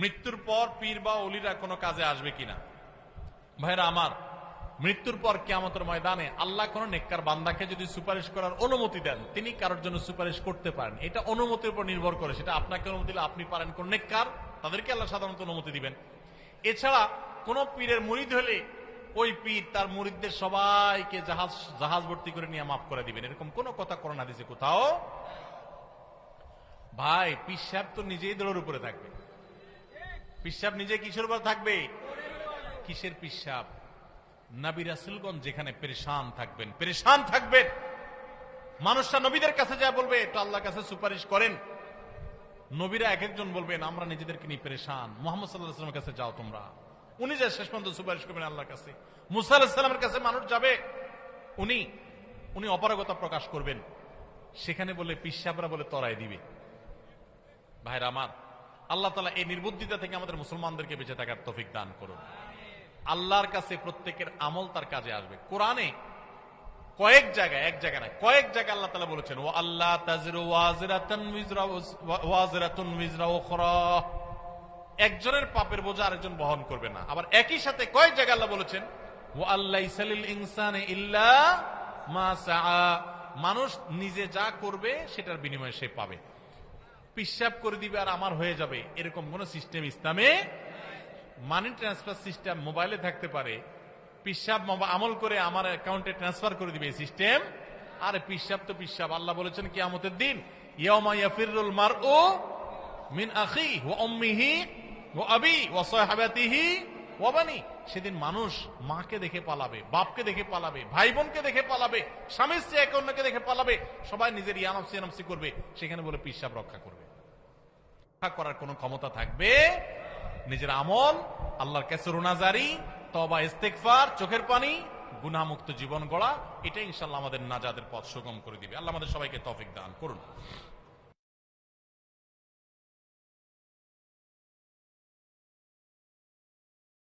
মৃত্যুর পর পীর বা অলিরা কোনো কাজে আসবে কিনা? ভাইরা আমার, মৃত্যুর পর কেয়ামতের ময়দানে আল্লাহ কোন নেককার বান্দাকে যদি সুপারিশ করার অনুমতি দেন, তিনি কারোর জন্য সুপারিশ করতে পারেন। এটা অনুমতির উপর নির্ভর করে, সেটা আপনাকে অনুমতি দিলে আপনি পারেন। কোন নেককার, তাদেরকে আল্লাহ সাধারণত অনুমতি দিবেন। এছাড়া কোন পীরের মুরিদ হলে ওই পীর তার মুরিদদের সবাইকে জাহাজ জাহাজ ভর্তি করে নিয়ে মাফ করে দিবেন। এরকম কোন কথা করোনা দিছে কোথাও ভাই পিসাব তো নিজেই দৌড়ের উপরে থাকবে। পিসাব নিজে কিসের উপর থাকবে? কিসের পিসাব? নাবি রাসুলগঞ্জ যেখানে পেরেশান থাকবেন পেরেশান থাকবেন। মানুষরা নবীদের কাছে যা বলবে তো আল্লাহর কাছে সুপারিশ করেন। নবীরা এক একজন বলবেন, আমরা নিজেদেরকে নিয়ে পেরেশান। মোহাম্মদ সাল্লাহামের কাছে যাও তোমরা। উনি যা শেষ পর্যন্ত সুপারিশ করবেন আল্লাহর কাছে। মুসা কাছে মানুষ যাবে। উনি উনি অপারগতা প্রকাশ করবেন। সেখানে বলে, পিসাবরা বলে, তরাই দিবে। ভাইরা আমার আল্লাহ তালা এই নির্বুদ্ধিতা থেকে আমাদের মুসলমানদেরকে বেঁচে থাকার তফিক দান করুন। আল্লাহর কাছে প্রত্যেকের আমল তার কাজে আসবে। কোরআনে কয়েক জায়গায়, এক জায়গায় না কয়েক জায়গায় আল্লাহ তালা বলেছেন ও আল্লাহ একজনের পাপের বোঝা আরেকজন বহন করবে না। আবার একই সাথে কয়েক জায়গায় আল্লাহ বলেছেন ও আল্লাহ ইনসানে মা মানুষ নিজে যা করবে, সেটার বিনিময়ে সে পাবে। পিসাব করে দিবে আর আমার হয়ে যাবে। এরকম কোন সিস্টেম ইসলামে মানি ট্রান্সফার সিস্টেম মোবাইলে থাকতে পারে। পিসাব আমল করে আমার অ্যাকাউন্টে ট্রান্সফার করে দিবে সিস্টেম আর পিসাব তো পিসাব আল্লাহ বলেছেন কি আমতের দিন মার ও মিন আখি ও অম্মিহি ও আবি ও সাহাবাতিহি ওয়া সেদিন মানুষ মাকে দেখে পালাবে, বাপকে দেখে পালাবে ভাই বোনকে দেখে পালাবে, স্বামী স্ত্রী একে অন্যকে দেখে পালাবে, সবাই নিজের ইয়ানফসি ইয়ানফসি করবে, সেখানে বলে পিসাব রক্ষা করবে। করার কোন ক্ষমতা থাকবে? নিজের আমল, আল্লাহর কাছে রোনাজারি তবা ইস্তেকফার চোখের পানি গুনামুক্ত জীবন গড়া এটা ইনশাল্লাহ আমাদের নাজাদের পথ সুগম করে দিবে। আল্লাহ আমাদের সবাইকে তফিক দান করুন।